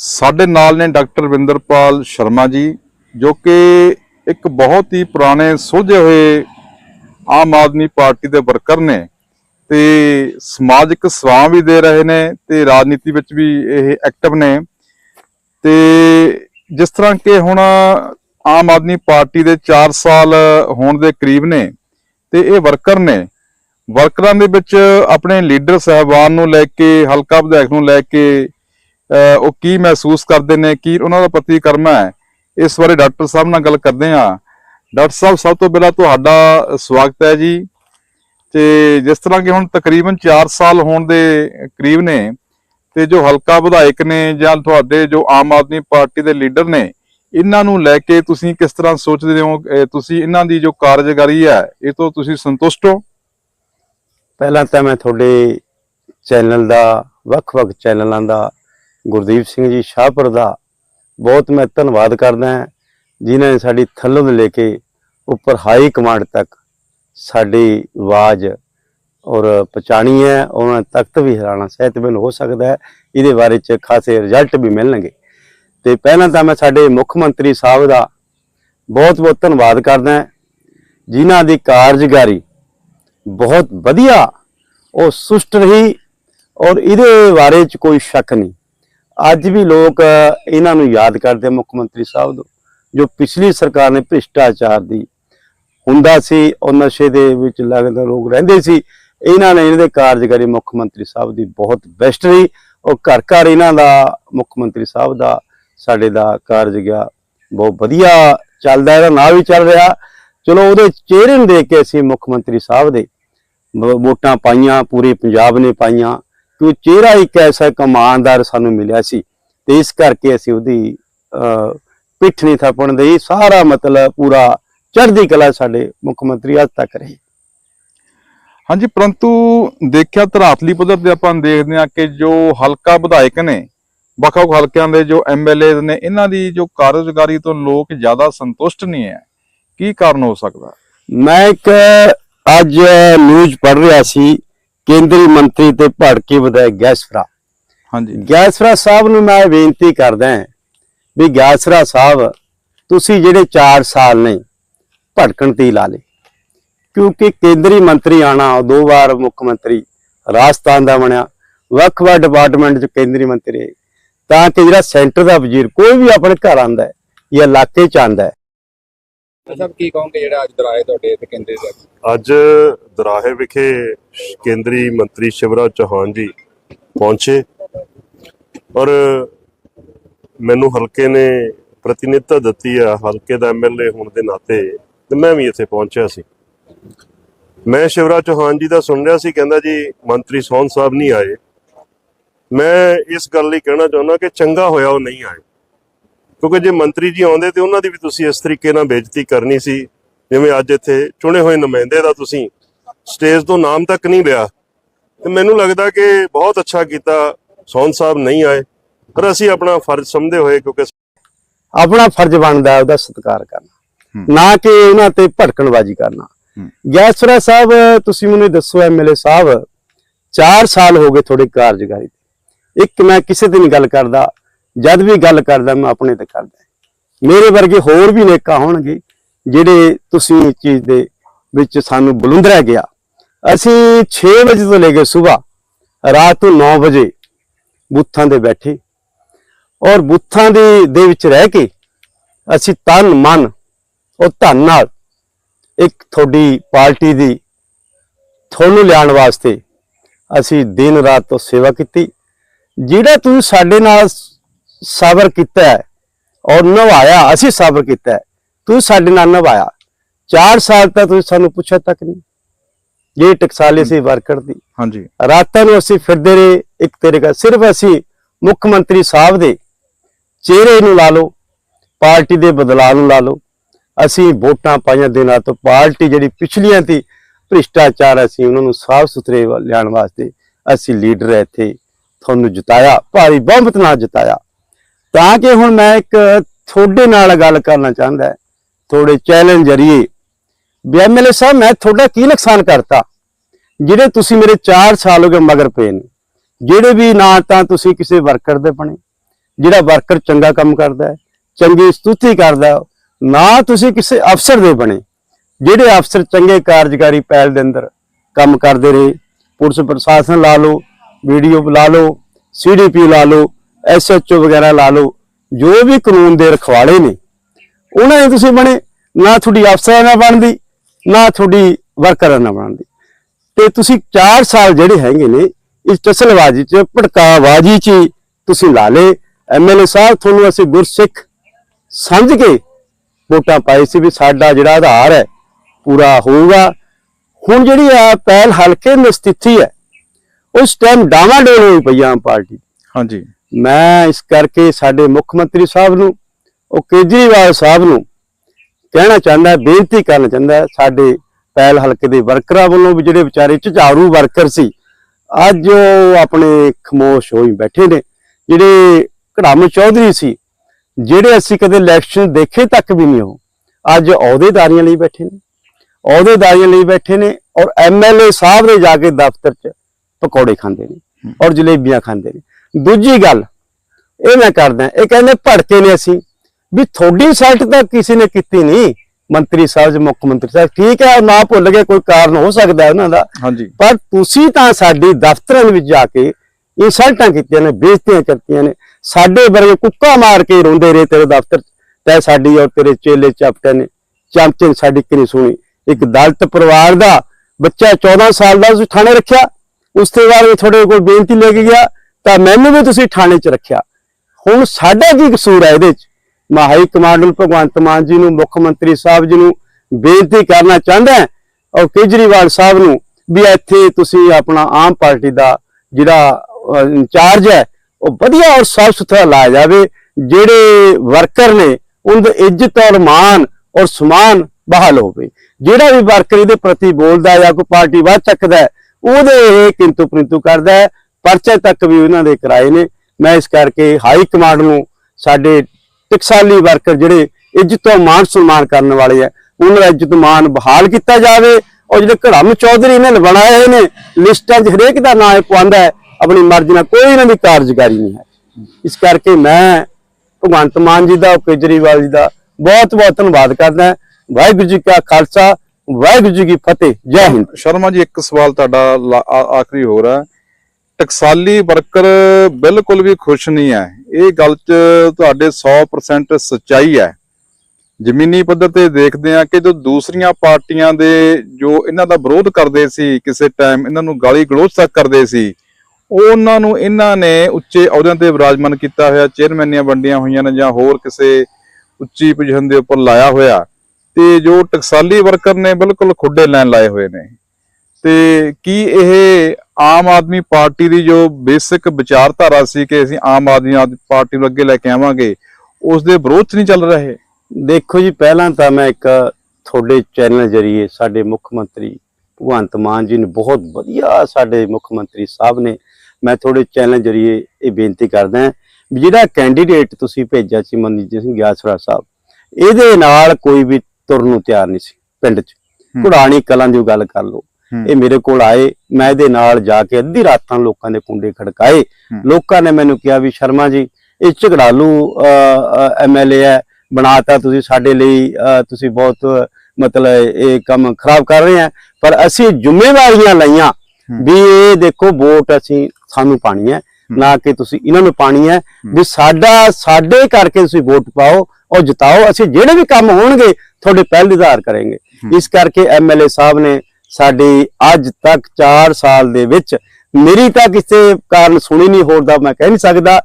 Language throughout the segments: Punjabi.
ਸਾਡੇ ਨਾਲ ਨੇ ਡਾਕਟਰ ਵਿੰਦਰਪਾਲ ਸ਼ਰਮਾ ਜੀ, ਜੋ ਕਿ ਇੱਕ ਬਹੁਤ ਹੀ ਪੁਰਾਣੇ ਸੁਲਝੇ ਹੋਏ ਆਮ ਆਦਮੀ ਪਾਰਟੀ ਦੇ ਵਰਕਰ ਨੇ ਤੇ ਸਮਾਜਿਕ ਸੇਵਾ ਵੀ ਦੇ ਰਹੇ ਨੇ ਤੇ ਰਾਜਨੀਤੀ ਵਿੱਚ ਵੀ ਇਹ ਐਕਟਿਵ ਨੇ। ਤੇ ਜਿਸ ਤਰ੍ਹਾਂ ਕਿ ਹੁਣ ਆਮ ਆਦਮੀ ਪਾਰਟੀ ਦੇ 4 ਸਾਲ ਹੋਣ ਦੇ ਕਰੀਬ ਨੇ ਤੇ ਇਹ ਵਰਕਰ ਨੇ। ਵਰਕਰਾਂ ਦੇ ਵਿੱਚ ਆਪਣੇ ਲੀਡਰ ਸਹਿਬਾਨ ਨੂੰ ਲੈ ਕੇ, ਹਲਕਾ ਵਿਧਾਇਕ ਨੂੰ ਲੈ ਕੇ ਉਹ ਕੀ ਮਹਿਸੂਸ ਕਰਦੇ ਨੇ, ਕੀ ਉਹਨਾਂ ਦਾ ਪ੍ਰਤੀਕਰਮ ਹੈ, ਇਸ ਬਾਰੇ ਡਾਕਟਰ ਸਾਹਿਬ ਨਾਲ ਗੱਲ ਕਰਦੇ ਹਾਂ। ਡਾਕਟਰ ਸਾਹਿਬ, ਸਭ ਤੋਂ ਪਹਿਲਾਂ ਤੁਹਾਡਾ ਸਵਾਗਤ ਹੈ ਜੀ। ਤੇ ਜਿਸ ਤਰ੍ਹਾਂ ਕਿ ਹੁਣ ਤਕਰੀਬਨ 4 ਸਾਲ ਹੋਣ ਦੇ ਕਰੀਬ ਨੇ, ਤੇ ਜੋ ਹਲਕਾ ਵਿਧਾਇਕ ਨੇ ਜਾਂ ਤੁਹਾਡੇ ਜੋ ਆਮ ਆਦਮੀ ਪਾਰਟੀ ਦੇ ਲੀਡਰ ਨੇ, ਇਹਨਾਂ ਨੂੰ ਲੈ ਕੇ ਤੁਸੀਂ ਕਿਸ ਤਰ੍ਹਾਂ ਸੋਚਦੇ ਹੋ? ਤੁਸੀਂ ਇਹਨਾਂ ਦੀ ਜੋ ਕਾਰਜਕਾਰੀ ਹੈ, ਇਹ ਤੋਂ ਤੁਸੀਂ ਸੰਤੁਸ਼ਟ ਹੋ? ਪਹਿਲਾਂ ਤਾਂ ਮੈਂ ਤੁਹਾਡੇ ਚੈਨਲ ਦਾ, ਵੱਖ-ਵੱਖ ਚੈਨਲਾਂ ਦਾ ਗੁਰਦੀਪ ਸਿੰਘ ਜੀ ਸ਼ਾਹਪੁਰ ਦਾ ਬਹੁਤ ਮੈਂ ਧੰਨਵਾਦ ਕਰਦਾ ਜਿਨ੍ਹਾਂ ਨੇ ਸਾਡੀ ਥੱਲੋਂ ਲੈ ਕੇ ਉੱਪਰ ਹਾਈ ਕਮਾਂਡ ਤੱਕ ਸਾਡੀ ਆਵਾਜ਼ ਔਰ ਪਛਾਣੀ ਹੈ। ਉਹਨਾਂ ਤਖਤ ਵੀ ਹਰਾਣਾ ਸਿਹਤਮੰਦ ਹੋ ਸਕਦਾ ਹੈ। ਇਹਦੇ ਬਾਰੇ ਚ ਖਾਸੇ ਰਿਜ਼ਲਟ ਵੀ ਮਿਲਣਗੇ। ਤੇ ਪਹਿਲਾਂ ਤਾਂ ਮੈਂ ਸਾਡੇ ਮੁੱਖ ਮੰਤਰੀ ਸਾਹਿਬ ਦਾ ਬਹੁਤ ਬਹੁਤ ਧੰਨਵਾਦ ਕਰਦਾ ਜਿਨ੍ਹਾਂ ਦੀ ਕਾਰਜਕਾਰੀ ਬਹੁਤ ਵਧੀਆ, ਉਹ ਸੁਸ਼ਟ ਰਹੀ ਔਰ ਇਹਦੇ ਬਾਰੇ ਚ ਕੋਈ ਸ਼ੱਕ ਨਹੀਂ। ਅੱਜ ਵੀ ਲੋਕ ਇਹਨਾਂ ਨੂੰ ਯਾਦ ਕਰਦੇ ਆ, ਮੁੱਖ ਮੰਤਰੀ ਸਾਹਿਬ ਨੂੰ ਜੋ ਪਿਛਲੀ ਸਰਕਾਰ ਨੇ ਭ੍ਰਿਸ਼ਟਾਚਾਰ ਦੀ। ਹੁੰਦਾ ਸੀ ਉਹ ਨਸ਼ੇ ਦੇ ਵਿੱਚ ਲੱਗਦਾ ਲੋਕ ਰਹਿੰਦੇ ਸੀ। ਇਹਨਾਂ ਨੇ ਇਹਦੇ ਕਾਰਜਕਾਰੀ ਮੁੱਖ ਮੰਤਰੀ ਸਾਹਿਬ ਦੀ ਬਹੁਤ ਬੈਸਟ ਰਹੀ। ਉਹ ਘਰ ਘਰ ਇਹਨਾਂ ਦਾ ਮੁੱਖ ਮੰਤਰੀ ਸਾਹਿਬ ਦਾ ਸਾਡੇ ਦਾ ਕਾਰਜ ਗਿਆ। ਬਹੁਤ ਵਧੀਆ ਚੱਲਦਾ ਇਹਦਾ ਨਾਂ ਵੀ ਚੱਲ ਰਿਹਾ। ਚਲੋ ਉਹਦੇ ਚਿਹਰੇ ਨੂੰ ਦੇਖ ਕੇ ਅਸੀਂ ਮੁੱਖ ਮੰਤਰੀ ਸਾਹਿਬ ਦੇ ਵੋਟਾਂ ਪਾਈਆਂ ਪੂਰੇ ਪੰਜਾਬ ਨੇ ਪਾਈਆਂ। ਕਿ ਉਹ ਚਿਹਰਾ ਇੱਕ ਐਸਾ ਕਮਾਨਦਾਰ ਸਾਨੂੰ ਮਿਲਿਆ ਸੀ ਤੇ ਇਸ ਕਰਕੇ ਅਸੀਂ ਉਹਦੀ ਪਿੱਠ ਨਹੀਂ ਥਾਪਣ ਦੇ ਸਾਰਾ ਮਤਲਬ ਪੂਰਾ ਚੜ੍ਹਦੀ ਕਲਾ ਸਾਡੇ ਮੁੱਖ ਮੰਤਰੀ ਅੱਜ ਤੱਕ ਰਹੀ। ਹਾਂਜੀ ਪਰੰਤੂ ਦੇਖਿਆ ਧਰਾਤਲੀ ਪੱਧਰ ਤੇ ਆਪਾਂ ਦੇਖਦੇ ਹਾਂ ਕਿ ਜੋ ਹਲਕਾ ਵਿਧਾਇਕ ਨੇ ਵੱਖ-ਵੱਖ ਹਲਕਿਆਂ ਦੇ ਜੋ ਐਮਐਲਏ ਨੇ ਇਹਨਾਂ ਦੀ ਜੋ ਕਾਰਜਕਾਰੀ ਤੋਂ ਲੋਕ ਜ਼ਿਆਦਾ ਸੰਤੁਸ਼ਟ ਨਹੀਂ ਹੈ। ਕੀ ਕਾਰਨ ਹੋ ਸਕਦਾ? ਮੈਂ ਇੱਕ ਅੱਜ ਨਿਊਜ਼ ਪੜ੍ਹ ਰਿਹਾ ਸੀ ਕੇਂਦਰੀ ਮੰਤਰੀ ਤੇ ਭੜਕੇ ਵਿਧਾਇਕ ਗੈਸਫਰਾ ਹਾਂਜੀ। ਗੈਸਰਾ ਸਾਹਿਬ ਨੂੰ ਮੈਂ ਬੇਨਤੀ ਕਰਦਾ ਵੀ ਗੈਸਰਾ ਸਾਹਿਬ ਤੁਸੀਂ ਜਿਹੜੇ 4 ਸਾਲ ਨੇ ਭਟਕਣ ਤੇ ਲਾ ਲੇ ਕਿਉਂਕਿ ਕੇਂਦਰੀ ਮੰਤਰੀ ਆਣਾ ਦੋ ਵਾਰ ਮੁੱਖ ਮੰਤਰੀ ਰਾਜਸਥਾਨ ਦਾ ਬਣਿਆ ਵੱਖ-ਵੱਖ ਡਿਪਾਰਟਮੈਂਟ ਚ ਕੇਂਦਰੀ ਮੰਤਰੀ ਤਾਂ ਕਿ ਜਿਹੜਾ ਸੈਂਟਰ ਦਾ ਵਜ਼ੀਰ ਕੋਈ ਵੀ ਆਪਣੇ ਘਰ ਆਂਦਾ ਹੈ ਜਾਂ ਇਲਾਕੇ ਚ ਆਂਦਾ ਹੈ ਸਭ ਕੀ ਕਹੋਗੇ ਜਿਹੜਾ ਅੱਜ ਦਰਾਏ ਤੁਹਾਡੇ ਇੱਥੇ ਕਹਿੰਦੇ ਸੀ ਅੱਜ ਦਰਾਹੇ ਵਿਖੇ ਕੇਂਦਰੀ ਮੰਤਰੀ ਸ਼ਿਵਰਾਜ ਚੌਹਾਨ ਜੀ ਪਹੁੰਚੇ ਔਰ ਮੈਨੂੰ ਹਲਕੇ ਨੇ ਪ੍ਰਤੀਨਿਧਤਾ ਦਿੱਤੀ ਆ, ਹਲਕੇ ਦਾ ਐਮਐਲਏ ਹੋਣ ਦੇ ਨਾਤੇ ਤੇ ਮੈਂ ਵੀ ਇੱਥੇ ਪਹੁੰਚਿਆ ਸੀ। ਮੈਂ ਸ਼ਿਵਰਾਜ ਚੌਹਾਨ ਜੀ ਦਾ ਸੁਣ ਰਿਹਾ ਸੀ, ਕਹਿੰਦਾ ਜੀ ਮੰਤਰੀ ਸੋਹਣ ਸਾਹਿਬ ਨਹੀਂ ਆਏ। ਮੈਂ ਇਸ ਗੱਲ ਲਈ ਕਹਿਣਾ ਚਾਹੁੰਦਾ ਕਿ ਚੰਗਾ ਹੋਇਆ ਉਹ ਨਹੀਂ ਆਏ। ਕਿਉਂਕਿ ਜੇ ਮੰਤਰੀ ਜੀ ਆਉਂਦੇ ਤੇ ਉਹਨਾਂ ਦੀ ਵੀ ਤੁਸੀਂ ਇਸ ਤਰੀਕੇ ਨਾਲ ਬੇਇੱਜ਼ਤੀ ਕਰਨੀ ਸੀ। ਜਿਵੇਂ ਅੱਜ ਇੱਥੇ ਚੁਣੇ ਹੋਏ ਨੁਮਾਇੰਦੇ ਦਾ ਤੁਸੀਂ ਸਟੇਜ ਤੋਂ ਨਾਮ ਤੱਕ ਨਹੀਂ ਲਿਆ ਤੇ ਮੈਨੂੰ ਲੱਗਦਾ ਕਿ ਬਹੁਤ ਅੱਛਾ ਕੀਤਾ ਸੋਹਨ ਸਾਹਿਬ ਨਹੀਂ ਆਏ। ਪਰ ਅਸੀਂ ਆਪਣਾ ਫਰਜ਼ ਸਮਝਦੇ ਹੋਏ ਕਿਉਂਕਿ ਆਪਣਾ ਫਰਜ਼ ਬਣਦਾ ਹੈ ਉਹਦਾ ਸਤਿਕਾਰ ਕਰਨਾ। ਨਾ ਕਿ ਉਹਨਾਂ ਤੇ ਭਟਕਣਬਾਜ਼ੀ ਕਰਨਾ। ਹੂੰ। ਗੈਸਰਾ ਸਾਹਿਬ ਤੁਸੀਂ ਮੈਨੂੰ ਦੱਸੋ ਐਮਐਲਏ ਸਾਹਿਬ 4 ਸਾਲ ਹੋ ਗਏ ਤੁਹਾਡੀ ਕਾਰਜਕਾਰੀ ਇੱਕ ਮੈਂ ਕਿਸੇ ਨਹੀਂ ਗੱਲ ਕਰਦਾ। ਜਦ ਵੀ ਗੱਲ ਕਰਦਾ ਮੈਂ ਆਪਣੇ ਤੇ ਕਰਦਾ ਮੇਰੇ ਵਰਗੇ ਹੋਰ ਵੀ ਨੇਕਾ ਹੋਣਗੇ ਜਿਹੜੇ ਤੁਸੀਂ ਇਸ ਚੀਜ਼ ਦੇ ਵਿੱਚ ਸਾਨੂੰ ਬਲੁੰਦਰਿਆ ਗਿਆ। ਅਸੀਂ 6 ਵਜੇ ਤੋਂ ਲੈ ਕੇ ਸਵੇਰ, ਰਾਤ ਨੂੰ 9 ਵਜੇ ਬੁੱਥਾਂ ਦੇ ਬੈਠੇ ਔਰ ਬੁੱਥਾਂ ਦੇ ਦੇ ਵਿੱਚ ਰਹਿ ਕੇ ਅਸੀਂ ਤਨ, ਮਨ ਔਰ ਧਨ ਨਾਲ ਇੱਕ ਤੁਹਾਡੀ ਪਾਰਟੀ ਦੀ ਤੁਹਾਨੂੰ ਲਿਆਉਣ ਵਾਸਤੇ ਅਸੀਂ ਦਿਨ ਰਾਤ ਤੋਂ ਸੇਵਾ ਕੀਤੀ। ਜਿਹੜਾ ਤੁਸੀਂ ਸਾਡੇ ਨਾਲ ਸਬਰ ਕੀਤਾ ਹੈ ਔਰ ਨਿਭਾਇਆ ਅਸੀਂ ਸਬਰ ਕੀਤਾ ਹੈ। ਤੁਸੀਂ ਸਾਡੇ ਨਾਲ ਨਿਭਾਇਆ 4 ਸਾਲ ਤੱਕ ਤੁਸੀਂ ਸਾਨੂੰ ਪੁੱਛਿਆ ਤੱਕ ਨਹੀਂ। ਇਹ ਟਕਸਾਲੇ ਸੀ ਵਰਕਰ ਦੀ ਹਾਂਜੀ। ਰਾਤਾਂ ਨੂੰ ਅਸੀਂ ਫਿਰਦੇ ਰਹੇ ਇੱਕ ਤੇਰੇ ਕਾ ਸਿਰਫ ਅਸੀਂ ਮੁੱਖ ਮੰਤਰੀ ਸਾਹਿਬ ਦੇ ਚਿਹਰੇ ਨੂੰ ਲਾ ਲਓ ਪਾਰਟੀ ਦੇ ਬਦਲਾਅ ਨੂੰ ਲਾ ਲਓ। ਅਸੀਂ ਵੋਟਾਂ ਪਾਈਆਂ ਦਿਨਾਂ ਤੋਂ ਪਾਰਟੀ ਜਿਹੜੀ ਪਿਛਲੀਆਂ ਤੀ ਭ੍ਰਿਸ਼ਟਾਚਾਰ ਅਸੀਂ ਉਹਨਾਂ ਨੂੰ ਸਾਫ਼ ਸੁਥਰੇ ਲਿਆਉਣ ਵਾਸਤੇ ਅਸੀਂ ਲੀਡਰ ਇੱਥੇ। ਤੁਹਾਨੂੰ ਜਿਤਾਇਆ ਭਾਰੀ ਬਹੁਮਤ ਨਾਲ ਜਿਤਾਇਆ। ਤਾਂ ਕਿ ਹੁਣ ਮੈਂ ਇੱਕ ਤੁਹਾਡੇ ਨਾਲ ਗੱਲ ਕਰਨਾ ਚਾਹੁੰਦਾ ਹੈ, ਤੁਹਾਡੇ ਚੈਲੰਜ ਜਰੀਏ। ਵੀ ਐਮਐਲਏ ਸਾਹਿਬ ਮੈਂ ਤੁਹਾਡਾ ਕੀ ਨੁਕਸਾਨ ਕਰਤਾ? ਜਿਹੜੇ ਤੁਸੀਂ ਮੇਰੇ 4 ਸਾਲ ਹੋ ਗਏ ਮਗਰ ਪਏ ਨੇ। ਜਿਹੜੇ ਵੀ ਨਾ ਤਾਂ ਤੁਸੀਂ ਕਿਸੇ ਵਰਕਰ ਦੇ ਬਣੇ ਜਿਹੜਾ ਵਰਕਰ ਚੰਗਾ ਕੰਮ ਕਰਦਾ ਚੰਗੀ ਸਤੁਤੀ ਕਰਦਾ ਨਾ ਤੁਸੀਂ ਕਿਸੇ ਅਫਸਰ ਦੇ ਬਣੇ। ਜਿਹੜੇ ਅਫਸਰ ਚੰਗੇ ਕਾਰਜਕਾਰੀ ਪਹਿਲ ਦੇ ਅੰਦਰ ਕੰਮ ਕਰਦੇ ਰਹੇ ਪੁਲਿਸ ਪ੍ਰਸ਼ਾਸਨ ਲਾ ਲਓ ਵੀਡੀਓ ਲਾ ਲਓ ਸੀਡੀਪੀ ਲਾ ਲਓ ਐਸਐਚਓ ਵਗੈਰਾ ਲਾ ਲਓ, ਜੋ ਵੀ ਕਾਨੂੰਨ ਦੇ ਰਖਵਾਲੇ ਨੇ, ਉਹਨਾਂ ਦੇ ਤੁਸੀਂ ਬਣੇ, ਨਾ ਤੁਹਾਡੀ ਅਫਸਰਾਂ ਨਾਲ ਬਣਦੀ, ਨਾ ਤੁਹਾਡੀ ਵਰਕਰਾਂ ਨਾਲ ਬਣਦੀ। ਤੇ ਤੁਸੀਂ 4 ਸਾਲ ਜਿਹੜੇ ਹੈਗੇ ਨੇ, ਇਸ ਟਸਲਬਾਜ਼ੀ ਚ ਭੜਕਾਬਾਜ਼ੀ ਚ ਹੀ ਤੁਸੀਂ ਲਾ ਲੇ ਐਮਐਲਏ ਸਾਹਿਬ, ਤੁਹਾਨੂੰ ਅਸੀਂ ਗੁਰਸਿੱਖ ਸਮਝ ਕੇ ਵੋਟਾਂ ਪਾਈ ਸੀ ਵੀ ਸਾਡਾ ਜਿਹੜਾ ਆਧਾਰ ਹੈ, ਪੂਰਾ ਹੋਊਗਾ। ਹੁਣ ਜਿਹੜੀ ਆ ਪਹਿਲ ਹਲਕੇ ਦੀ ਸਥਿਤੀ ਹੈ, ਉਸ ਟਾਈਮ ਡਾਵਾਡੋਲ ਹੋਈ ਪਈ ਆਮ ਪਾਰਟੀ ਹਾਂਜੀ। ਮੈਂ ਇਸ ਕਰਕੇ ਸਾਡੇ ਮੁੱਖ ਮੰਤਰੀ ਸਾਹਿਬ ਨੂੰ ਉਹ ਕੇਜਰੀਵਾਲ ਸਾਹਿਬ ਨੂੰ ਕਹਿਣਾ ਚਾਹੁੰਦਾ ਬੇਨਤੀ ਕਰਨਾ ਚਾਹੁੰਦਾ ਸਾਡੇ ਪਹਿਲ ਹਲਕੇ ਦੇ ਵਰਕਰਾਂ ਵੱਲੋਂ ਵੀ ਜਿਹੜੇ ਵਿਚਾਰੇ ਝਾੜੂ ਵਰਕਰ ਸੀ ਅੱਜ ਉਹ ਆਪਣੇ ਖਮੋਸ਼ ਹੋਈ ਬੈਠੇ ਨੇ। ਜਿਹੜੇ ਘੜਾਮ ਚੌਧਰੀ ਸੀ ਜਿਹੜੇ ਅਸੀਂ ਕਦੇ ਇਲੈਕਸ਼ਨ ਦੇਖੇ ਤੱਕ ਵੀ ਨਹੀਂ ਹੋ ਅੱਜ ਅਹੁਦੇਦਾਰੀਆਂ ਲਈ ਬੈਠੇ ਨੇ। ਅਹੁਦੇਦਾਰੀਆਂ ਲਈ ਬੈਠੇ ਨੇ ਔਰ ਐਮਐਲਏ ਸਾਹਿਬ ਦੇ ਜਾ ਕੇ ਦਫ਼ਤਰ 'ਚ ਪਕੌੜੇ ਖਾਂਦੇ ਨੇ ਔਰ ਜਲੇਬੀਆਂ ਖਾਂਦੇ ਨੇ। ਦੂਜੀ ਗੱਲ ਇਹ ਮੈਂ ਕਰਦਾ ਇਹ ਕਹਿੰਦੇ ਭੜਕੇ ਨੇ ਅਸੀਂ ਵੀ ਤੁਹਾਡੀ ਸਲਟ ਤਾਂ ਕਿਸੇ ਨੇ ਕੀਤੀ ਨਹੀਂ। ਮੰਤਰੀ ਸਾਹਿਬ ਜੀ ਮੁੱਖ ਮੰਤਰੀ ਸਾਹਿਬ ਠੀਕ ਹੈ ਨਾ ਭੁੱਲ ਗਏ ਕੋਈ ਕਾਰਨ ਹੋ ਸਕਦਾ ਉਹਨਾਂ ਦਾ। ਪਰ ਤੁਸੀਂ ਤਾਂ ਸਾਡੀ ਦਫ਼ਤਰਾਂ ਵਿੱਚ ਜਾ ਕੇ ਇਨਸਲਟਾਂ ਕੀਤੀਆਂ ਨੇ ਬੇਇੱਜ਼ਤੀਆਂ ਕਰਤੀਆਂ ਨੇ। ਸਾਡੇ ਵਰਗੇ ਕੁੱਕਾ ਮਾਰ ਕੇ ਰੋਂਦੇ ਰਹੇ ਤੇਰੇ ਦਫ਼ਤਰ ਤੈ ਸਾਡੀ ਔਰ ਤੇਰੇ ਚੇਲੇ ਚਾਪਟੇ ਨੇ। ਚਮਚੇ ਸਾਡੀ ਕਿੰਨੀ ਸੁਣੀ। ਇੱਕ ਦਲਿਤ ਪਰਿਵਾਰ ਦਾ ਬੱਚਾ 14 ਸਾਲ ਦਾ ਤੁਸੀਂ ਥਾਣੇ ਰੱਖਿਆ। ਉਸ ਤੋਂ ਬਾਅਦ ਤੁਹਾਡੇ ਕੋਲ ਬੇਨਤੀ ਲੈ ਕੇ ਗਿਆ। ਤਾਂ ਮੈਨੂੰ ਵੀ ਤੁਸੀਂ ਥਾਣੇ 'ਚ ਰੱਖਿਆ। ਹੁਣ ਸਾਡਾ ਕੀ ਕਸੂਰ ਹੈ ਇਹਦੇ 'ਚ? ਮੈਂ ਹਾਈ ਕਮਾਂਡ ਨੂੰ, ਭਗਵੰਤ ਮਾਨ ਜੀ ਨੂੰ, ਮੁੱਖ ਮੰਤਰੀ ਸਾਹਿਬ ਜੀ ਨੂੰ ਬੇਨਤੀ ਕਰਨਾ ਚਾਹੁੰਦਾ ਔਰ ਕੇਜਰੀਵਾਲ ਸਾਹਿਬ ਨੂੰ ਵੀ ਇੱਥੇ ਤੁਸੀਂ ਆਪਣਾ ਆਮ ਪਾਰਟੀ ਦਾ ਜਿਹੜਾ ਇੰਚਾਰਜ ਹੈ, ਉਹ ਵਧੀਆ ਔਰ ਸਾਫ਼ ਸੁਥਰਾ ਲਾਇਆ ਜਾਵੇ। ਜਿਹੜੇ ਵਰਕਰ ਨੇ, ਉਹਨਾਂ ਦੀ ਇੱਜ਼ਤ ਔਰ ਮਾਣ ਔਰ ਸਮਾਨ ਬਹਾਲ ਹੋਵੇ। ਜਿਹੜਾ ਵੀ ਵਰਕਰ ਇਹਦੇ ਪ੍ਰਤੀ ਬੋਲਦਾ ਜਾਂ ਕੋਈ ਪਾਰਟੀ ਵੱਧ ਚੱਕਦਾ ਉਹਦੇ ਇਹ ਕਿੰਤੂ ਪ੍ਰਿੰਤੂ ਕਰਦਾ ਪਰਚੇ ਤੱਕ ਵੀ ਉਹਨਾਂ ਦੇ ਕਰਾਏ ਨੇ। ਮੈਂ ਇਸ ਕਰਕੇ ਹਾਈ ਕਮਾਂਡ ਨੂੰ ਸਾਡੇ ਟਕਸਾਲੀ ਵਰਕਰ ਜਿਹੜੇ ਇੱਜ਼ਤ ਔਰ ਮਾਣ ਸਨਮਾਨ ਕਰਨ ਵਾਲੇ ਆ, ਉਹਨਾਂ ਦਾ ਇੱਜ਼ਤ ਮਾਣ ਬਹਾਲ ਕੀਤਾ ਜਾਵੇ ਔਰ ਜਿਹੜੇ ਘੜਮ ਚੌਧਰੀ ਨੇ ਬਣਾਏ ਹੋਏ ਨੇ, ਲਿਸਟਾਂ 'ਚ ਹਰੇਕ ਦਾ ਨਾਮ ਇਹ ਹੈ, ਆਪਣੀ ਮਰਜ਼ੀ ਨਾਲ ਕੋਈ ਇਹਨਾਂ ਦੀ ਕਾਰਜਕਾਰੀ ਨਹੀਂ ਹੈ। ਇਸ ਕਰਕੇ ਮੈਂ ਭਗਵੰਤ ਮਾਨ ਜੀ ਦਾ, ਕੇਜਰੀਵਾਲ ਜੀ ਦਾ ਬਹੁਤ ਬਹੁਤ ਧੰਨਵਾਦ ਕਰਦਾ ਵਾਹਿਗੁਰੂ ਜੀ ਕਾ ਖਾਲਸਾ, ਵਾਹਿਗੁਰੂ ਜੀ ਕੀ ਫਤਿਹ। ਜੈ ਹਿੰਦ। ਸ਼ਰਮਾ ਜੀ, ਇੱਕ ਸਵਾਲ ਤੁਹਾਡਾ ਆਖਰੀ ਹੋ। ਰਿਹਾ ਟਕਸਾਲੀ ਵਰਕਰ ਬਿਲਕੁਲ ਵੀ ਖੁਸ਼ ਨਹੀਂ ਹੈ। ਇਹ ਗੱਲ 'ਚ ਤੁਹਾਡੇ 100% ਸੱਚਾਈ ਹੈ। ਜ਼ਮੀਨੀ ਪੱਧਰ ਤੇ ਦੇਖਦੇ ਆ ਕਿ ਜੋ ਦੂਸਰੀਆਂ ਪਾਰਟੀਆਂ ਦੇ ਜੋ ਇਹਨਾਂ ਦਾ ਵਿਰੋਧ ਕਰਦੇ ਸੀ ਕਿਸੇ ਟਾਈਮ ਇਹਨਾਂ ਨੂੰ ਗਾਲੀ ਗਲੋਚ ਤੱਕ ਕਰਦੇ ਸੀ, ਉਹਨਾਂ ਨੂੰ ਇਹਨਾਂ ਨੇ ਉੱਚੇ ਅਹੁਦਿਆਂ ਤੇ ਵਿਰਾਜਮਾਨ ਕੀਤਾ ਹੋਇਆ ਚੇਅਰਮੈਨੀਆਂ ਵੰਡੀਆਂ ਹੋਈਆਂ ਨੇ ਜਾਂ ਹੋਰ ਕਿਸੇ ਉੱਚੀ ਪੋਜੀਸ਼ਨ ਦੇ ਉੱਪਰ ਲਾਇਆ ਹੋਇਆ। ਤੇ ਜੋ ਟਕਸਾਲੀ ਵਰਕਰ ਨੇ ਬਿਲਕੁਲ ਖੁੱਡੇ ਲੈਣ ਲਾਏ ਹੋਏ ਨੇ। ਤੇ ਕੀ ਇਹ ਆਮ ਆਦਮੀ ਪਾਰਟੀ ਦੀ ਜੋ ਬੇਸਿਕ ਵਿਚਾਰਧਾਰਾ ਸੀ ਕਿ ਅਸੀਂ ਆਮ ਆਦਮੀ ਆਦ- ਪਾਰਟੀ ਨੂੰ ਅੱਗੇ ਲੈ ਕੇ ਆਵਾਂਗੇ ਉਸ ਦੇ ਵਿਰੋਧ 'ਚ ਨਹੀਂ ਚੱਲ ਰਹੇ ਦੇਖੋ ਜੀ ਪਹਿਲਾਂ ਤਾਂ ਮੈਂ ਇੱਕ ਤੁਹਾਡੇ ਚੈਨਲ ਜਰੀਏ ਸਾਡੇ ਮੁੱਖ ਮੰਤਰੀ ਭਗਵੰਤ ਮਾਨ ਜੀ ਨੂੰ ਬਹੁਤ ਵਧੀਆ ਸਾਡੇ ਮੁੱਖ ਮੰਤਰੀ ਸਾਹਿਬ ਨੇ ਮੈਂ ਤੁਹਾਡੇ ਚੈਨਲ ਜਰੀਏ ਇਹ ਬੇਨਤੀ ਕਰਦਾ ਵੀ ਜਿਹੜਾ ਕੈਂਡੀਡੇਟ ਤੁਸੀਂ ਭੇਜਿਆ ਸੀ ਮਨਜੀਤ ਸਿੰਘ ਗਿਆਸਰਾ ਸਾਹਿਬ ਇਹਦੇ ਨਾਲ ਕੋਈ ਵੀ ਤੁਰਨ ਨੂੰ ਤਿਆਰ ਨਹੀਂ ਸੀ ਪਿੰਡ 'ਚ ਹੂੰ। ਕੁੜਾਣੀ ਕਲਾਂ ਦੀ ਗੱਲ ਕਰ ਲਓ। ਇਹ ਮੇਰੇ ਕੋਲ ਆਏ ਮੈਂ ਇਹਦੇ ਨਾਲ ਜਾ ਕੇ ਅੱਧੀ ਰਾਤਾਂ ਲੋਕਾਂ ਦੇ ਕੁੰਡੇ ਖੜਕਾਏ। ਲੋਕਾਂ ਨੇ ਮੈਨੂੰ ਕਿਹਾ ਵੀ ਸ਼ਰਮਾ ਜੀ ਇਹ ਝਗੜਾਲੂ ਐਮਐਲਏ ਹੈ ਬਣਾਤਾ ਤੁਸੀਂ ਸਾਡੇ ਲਈ ਤੁਸੀਂ ਬਹੁਤ ਮਤਲਬ ਇਹ ਕੰਮ ਖਰਾਬ ਕਰ ਰਹੇ ਆ ਪਰ ਅਸੀਂ ਜ਼ਿੰਮੇਵਾਰੀਆਂ ਲਈਆਂ। ਵੀ ਇਹ ਦੇਖੋ ਵੋਟ ਅਸੀਂ ਸਾਨੂੰ ਪਾਣੀ ਹੈ ਨਾ ਕਿ ਤੁਸੀਂ ਇਹਨਾਂ ਨੂੰ ਪਾਣੀ ਹੈ। ਵੀ ਸਾਡਾ ਸਾਡੇ ਕਰਕੇ ਤੁਸੀਂ ਵੋਟ ਪਾਓ ਔਰ ਜਿਤਾਓ। ਅਸੀਂ ਜਿਹੜੇ ਵੀ ਕੰਮ ਹੋਣਗੇ ਤੁਹਾਡੇ ਪਹਿਲ ਆਧਾਰ ਕਰਾਂਗੇ। ਇਸ ਕਰਕੇ ਐਮਐਲਏ ਸਾਹਿਬ ਨੇ ਸਾਡੀ ਅੱਜ ਤੱਕ 4 ਸਾਲ ਦੇ ਵਿੱਚ ਮੇਰੀ ਤਾਂ ਕਿਸੇ ਕਾਰਨ ਸੁਣੀ ਨਹੀਂ, ਹੋਰ ਦਾ ਮੈਂ ਕਹਿ ਨਹੀਂ ਸਕਦਾ।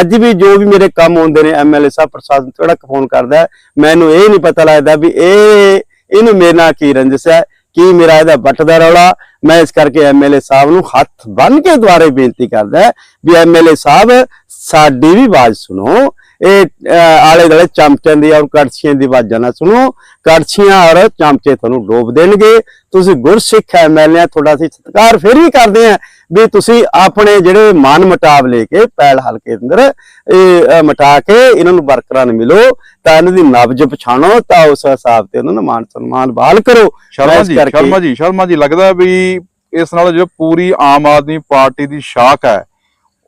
ਅੱਜ ਵੀ ਜੋ ਵੀ ਮੇਰੇ ਕੰਮ ਹੁੰਦੇ ਨੇ ਐਮਐਲਏ ਸਾਹਿਬ ਪ੍ਰਸ਼ਾਸਨ ਥੋੜਾ ਫੋਨ ਕਰਦਾ ਮੈਨੂੰ ਇਹ ਨਹੀਂ ਪਤਾ ਲੱਗਦਾ ਵੀ ਇਹ, ਇਹਨੂੰ ਮੇਰੇ ਨਾਲ ਕੀ ਰੰਜਿਸ਼ ਹੈ, ਕੀ ਮੇਰਾ ਇਹਦਾ ਵੱਟਦਾ ਰੌਲਾ। ਮੈਂ ਇਸ ਕਰਕੇ ਐਮਐਲਏ ਸਾਹਿਬ ਨੂੰ ਹੱਥ ਬੰਨ ਕੇ ਦੁਆਰੇ ਬੇਨਤੀ ਕਰਦਾ ਹੈ ਵੀ ਐਮਐਲਏ ਸਾਹਿਬ, ਸਾਡੀ ਵੀ ਆਵਾਜ਼ ਸੁਣੋ। ਇਹ ਆਲੇ ਦੁਆਲੇ ਚਮਚਿਆਂ ਦੀ ਔਰ ਕੜਛੀਆਂ ਦੀ ਆਵਾਜ਼ਾਂ ਨਾ ਸੁਣੋ। ਕੜਛੀਆਂ ਔਰ ਚਮਚੇ ਤੁਹਾਨੂੰ ਡੋਬ ਦੇਣਗੇ। ਤੁਸੀਂ ਗੁਰਸਿੱਖ ਐਮਐਲਏ ਤੁਹਾਡਾ ਅਸੀਂ ਸਤਿਕਾਰ ਫਿਰ ਵੀ ਕਰਦੇ ਆ ਵੀ ਤੁਸੀਂ ਆਪਣੇ ਜਿਹੜੇ ਮਨ ਮਟਾਵ ਲੈ ਕੇ ਪੈਲ ਹਲਕੇ ਅੰਦਰ ਇਹ ਮਿਟਾ ਕੇ ਇਹਨਾਂ ਨੂੰ ਵਰਕਰਾਂ ਨੂੰ ਮਿਲੋ ਤਾਂ ਇਹਨਾਂ ਦੀ ਨਬਜ ਪਛਾਣੋ ਤਾਂ ਉਸ ਹਿਸਾਬ ਤੇ ਉਹਨਾਂ ਨੂੰ ਮਾਨ ਸਨਮਾਨ ਬਹਾਲ ਕਰੋ। ਸ਼ਰਮਾ ਜੀ ਸ਼ਰਮਾ ਜੀ ਸ਼ਰਮਾ ਜੀ ਲੱਗਦਾ ਵੀ ਇਸ ਨਾਲ ਜੋ ਪੂਰੀ ਆਮ ਆਦਮੀ ਪਾਰਟੀ ਦੀ ਸ਼ਾਖ ਹੈ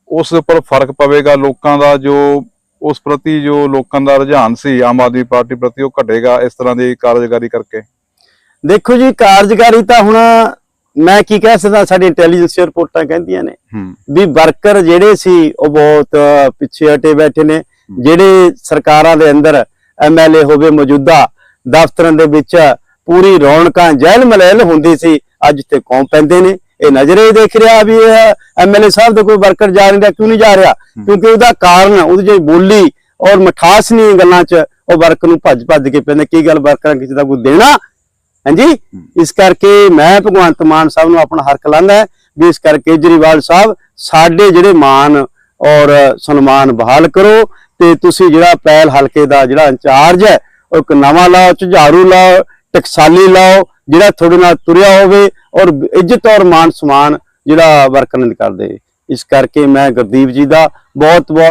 ਉਸ ਉੱਪਰ ਫ਼ਰਕ ਪਵੇਗਾ ਲੋਕਾਂ ਦਾ ਜੋ ਉਸ ਪ੍ਰਤੀ ਜੋ ਲੋਕਾਂ ਦਾ ਰੁਝਾਨ ਸੀ ਆਮ ਆਦਮੀ ਪਾਰਟੀ ਪ੍ਰਤੀ ਉਹ ਘਟੇਗਾ ਇਸ ਤਰ੍ਹਾਂ ਦੀ ਕਾਰਜਕਾਰੀ ਕਰਕੇ? ਦੇਖੋ ਜੀ ਕਾਰਜਕਾਰੀ ਤਾਂ ਹੁਣ ਮੈਂ ਕੀ ਕਹਿ ਸਕਦਾ ਸਾਡੀ ਇੰਟੈਲੀਜੈਂਸ ਰਿਪੋਰਟਾਂ ਕਹਿੰਦੀਆਂ ਨੇ ਵੀ ਵਰਕਰ ਜਿਹੜੇ ਸੀ ਉਹ ਬਹੁਤ ਪਿੱਛੇ ਹਟੇ ਬੈਠੇ ਨੇ। ਜਿਹੜੇ ਸਰਕਾਰਾਂ ਦੇ ਅੰਦਰ ਐਮਐਲਏ ਹੋਵੇ ਮੌਜੂਦਾ ਦਫ਼ਤਰਾਂ ਦੇ ਵਿੱਚ ਪੂਰੀ ਰੌਣਕਾਂ ਜਹਿਲ ਮਲਹਿਲ ਹੁੰਦੀ ਸੀ ਅੱਜ ਤੇ ਕੌਮ ਪੈਂਦੇ ਨੇ। ਇਹ ਨਜ਼ਰੇ ਦੇਖ ਰਿਹਾ ਵੀ ਇਹ ਐਮਐਲਏ ਸਾਹਿਬ ਦਾ ਕੋਈ ਵਰਕਰ ਜਾ ਰਿਹਾ ਕਿਉਂ ਨਹੀਂ ਜਾ ਰਿਹਾ? ਕਿਉਂਕਿ ਉਹਦਾ ਕਾਰਨ ਉਹਦੀ ਜਿਹੜੀ ਬੋਲੀ ਔਰ ਮਠਾਸ ਨਹੀਂ ਗੱਲਾਂ 'ਚ ਉਹ ਵਰਕਰ ਨੂੰ ਭੱਜ ਭੱਜ ਕੇ ਪੈਂਦੇ ਕੀ ਗੱਲ ਵਰਕਰਾਂ ਕਿਸੇ ਦਾ ਕੋਈ ਦੇਣਾ? ਹਾਂਜੀ? ਇਸ ਕਰਕੇ ਮੈਂ ਭਗਵੰਤ ਮਾਨ ਸਾਹਿਬ ਨੂੰ ਆਪਣਾ ਹੱਕ ਲਾਂਦਾ ਵੀ ਇਸ ਕਰਕੇ ਕੇਜਰੀਵਾਲ ਸਾਹਿਬ ਸਾਡੇ ਜਿਹੜੇ ਮਾਨ ਔਰ ਸਨਮਾਨ ਬਹਾਲ ਕਰੋ ਤੇ ਤੁਸੀਂ ਜਿਹੜਾ ਪੈਲ ਹਲਕੇ ਦਾ ਜਿਹੜਾ ਇੰਚਾਰਜ ਹੈ ਉਹ ਇੱਕ ਨਵਾਂ ਲਾਓ ਝੁਝਾਰੂ ਲਾਓ ਟਕਸਾਲੀ ਲਾਓ ਜਿਹੜਾ ਤੁਹਾਡੇ ਨਾਲ ਤੁਰਿਆ ਹੋਵੇ ਔਰ ਇੱਜ਼ਤ ਔਰ ਮਾਨ ਸਮਾਨ ਜਿਹੜਾ ਵਰਕਰਾਂ ਦੇ ਕਰਦੇ। ਇਸ ਕਰਕੇ ਮੈਂ ਗੁਰਦੀਪ ਜੀ ਦਾ ਬਹੁਤ ਬਹੁਤ